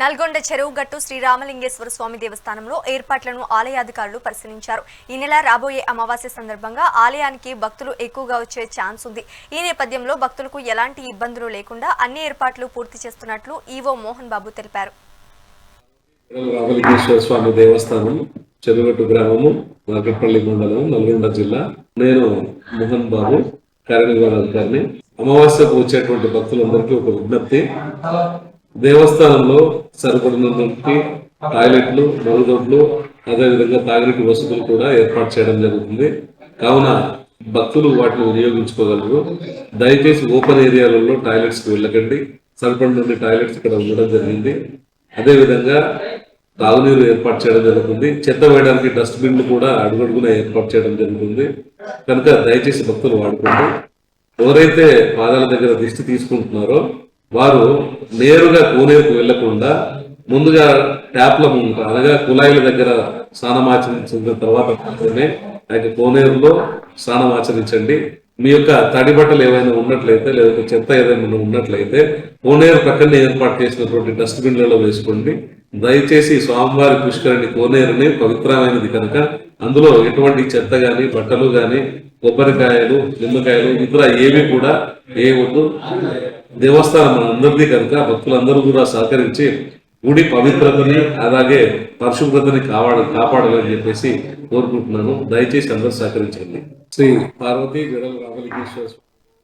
నల్గొండ చెరువు గట్టు శ్రీరామలింగేశ్వర స్వామి దేవస్థానంలో ఏర్పాట్లను ఆలయాధికారులు పరిశీలించారు. ఈ నెల రాబోయే అమావాస్య సందర్భంగా ఆలయానికి భక్తులు ఎక్కువగా వచ్చే ఛాన్స్ ఉంది. ఈ నేపథ్యంలో భక్తులకు ఎలాంటి ఇబ్బందులు లేకుండా అన్ని ఏర్పాట్లు పూర్తి చేస్తున్నట్లు ఈవో మోహన్ బాబు తెలిపారు. రామలింగేశ్వర స్వామి దేవస్థానం గ్రామము మండలం నల్గొండ జిల్లా. నేను మోహన్ బాబు అమావాస్యకు వచ్చేటువంటి భక్తులందరికీ ఒక విజ్ఞప్తి. దేవస్థానంలో సరిపడినటువంటి టాయిలెట్లు మరుగుదొడ్లు అదేవిధంగా తాగినీటి వసతులు కూడా ఏర్పాటు చేయడం జరుగుతుంది. కావున భక్తులు వాటిని వినియోగించుకోగలరు. దయచేసి ఓపెన్ ఏరియాలలో టాయిలెట్స్కి వెళ్ళకండి. సరిపడినన్ని టాయిలెట్స్ ఇక్కడ ఉండడం జరిగింది. అదేవిధంగా తాగునీరు ఏర్పాటు చేయడం జరుగుతుంది. చెత్త వేయడానికి డస్ట్బిన్లు కూడా అడుగడుగున ఏర్పాటు చేయడం జరుగుతుంది. కనుక దయచేసి భక్తులు వాడుకోండి. ఎవరైతే పాదాల దగ్గర దిష్టి తీసుకుంటున్నారో వారు నేరుగా కోనేరుకు వెళ్ళకుండా ముందుగా ట్యాప్ల ముందు అనగా కుళాయిల దగ్గర స్నానం ఆచరించిన తర్వాత మాత్రమే ఆయన కోనేరులో స్నానం ఆచరించండి. మీ యొక్క తడి బట్టలు ఏవైనా ఉన్నట్లయితే లేదా చెత్త ఏదైనా ఉన్నట్లయితే కోనేరు ప్రక్కనే ఏర్పాటు చేసినటువంటి డస్ట్బిన్లలో వేసుకోండి. దయచేసి స్వామివారి పుష్కరిణి కోనేరుని పవిత్రమైనది కనుక అందులో ఎటువంటి చెత్త కానీ బట్టలు కానీ కొబ్బరికాయలు నిమ్మకాయలు ఇతర ఏవి కూడా వేయవద్దు దేవస్థానం అందరిది కనుక భక్తులందరూ కూడా సహకరించి గుడి పవిత్రతని అలాగే పరిశుభ్రతని కాపాడ కాపాడాలని చెప్పేసి కోరుకుంటున్నాను. దయచేసి అందరూ సహకరించండి. శ్రీ పార్వతీ జడల రామలింగేశ్వర